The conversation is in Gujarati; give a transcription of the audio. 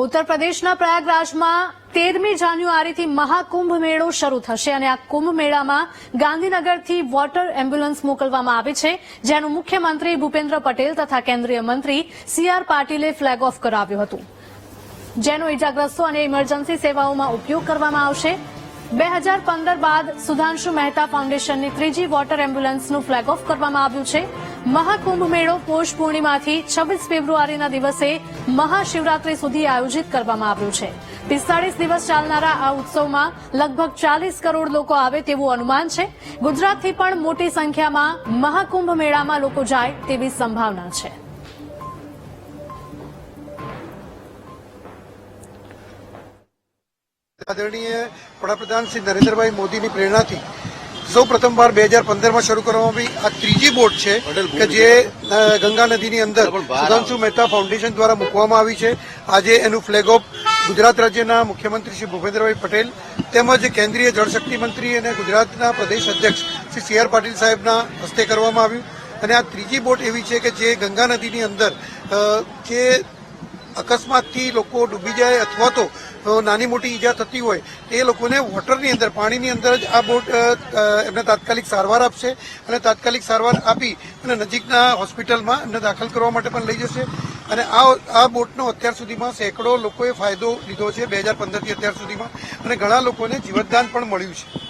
ઉત્તર પ્રદેશના પ્રયાગરાજમાં તેરમી જાન્યુઆરીથી મહાકુંભ મેળો શરૂ થશે અને આ કુંભ મેળામાં ગાંધીનગરથી વોટર એમ્બ્યુલન્સ મોકલવામાં આવી છે, જેનું મુખ્યમંત્રી ભૂપેન્દ્ર પટેલ તથા કેન્દ્રીય મંત્રી સી આર પાટીલે ફ્લેગ ઓફ કરાવ્યું હતું. જેનો ઇજાગ્રસ્તો અને ઇમરજન્સી સેવાઓમાં ઉપયોગ કરવામાં આવશે. બે હજાર પંદર બાદ સુધાંશુ મહેતા ફાઉન્ડેશનની ત્રીજી વોટર એમ્બ્યુલન્સનું ફ્લેગ ઓફ કરવામાં આવ્યું છે. મહાકુંભ મેળો પોષ પૂર્ણિમાથી છવ્વીસ ફેબ્રુઆરીના દિવસે મહાશિવરાત્રી સુધી આયોજિત કરવામાં આવ્યું છે. પિસ્તાળીસ દિવસ ચાલનારા આ ઉત્સવમાં લગભગ ચાલીસ કરોડ લોકો આવે તેવું અનુમાન છે. ગુજરાતથી પણ મોટી સંખ્યામાં મહાકુંભ મેળામાં લોકો જાય તેવી સંભાવના છે. આદરણીય વડાપ્રધાન શ્રી નરેન્દ્રભાઈ મોદીની પ્રેરણાથી સૌ પ્રથમવાર બે હજાર પંદરમાં શરૂ કરવામાં આવી. આ ત્રીજી બોટ છે કે જે ગંગા નદીની અંદર સુધાંશુ મહેતા ફાઉન્ડેશન દ્વારા મૂકવામાં આવી છે. આજે એનું ફ્લેગ ઓફ ગુજરાત રાજ્યના મુખ્યમંત્રી શ્રી ભૂપેન્દ્રભાઈ પટેલ તેમજ કેન્દ્રીય જળશક્તિ મંત્રી અને ગુજરાતના પ્રદેશ અધ્યક્ષ શ્રી સી આર પાટીલ સાહેબના હસ્તે કરવામાં આવ્યું. અને આ ત્રીજી બોટ એવી છે કે જે ગંગા નદીની અંદર જે અકસ્માતથી લોકો ડૂબી જાય અથવા તો નાની મોટી ઈજા થતી હોય, એ લોકોને વોટરની અંદર, પાણીની અંદર જ આ બોટ એમને તાત્કાલિક સારવાર આપશે અને તાત્કાલિક સારવાર આપી અને નજીકના હોસ્પિટલમાં એમને દાખલ કરવા માટે પણ લઈ જશે. અને આ આ બોટનો અત્યાર સુધીમાં સેંકડો લોકોએ ફાયદો લીધો છે, બે હજાર પંદરથી અત્યાર સુધીમાં. અને ઘણા લોકોને જીવતદાન પણ મળ્યું છે.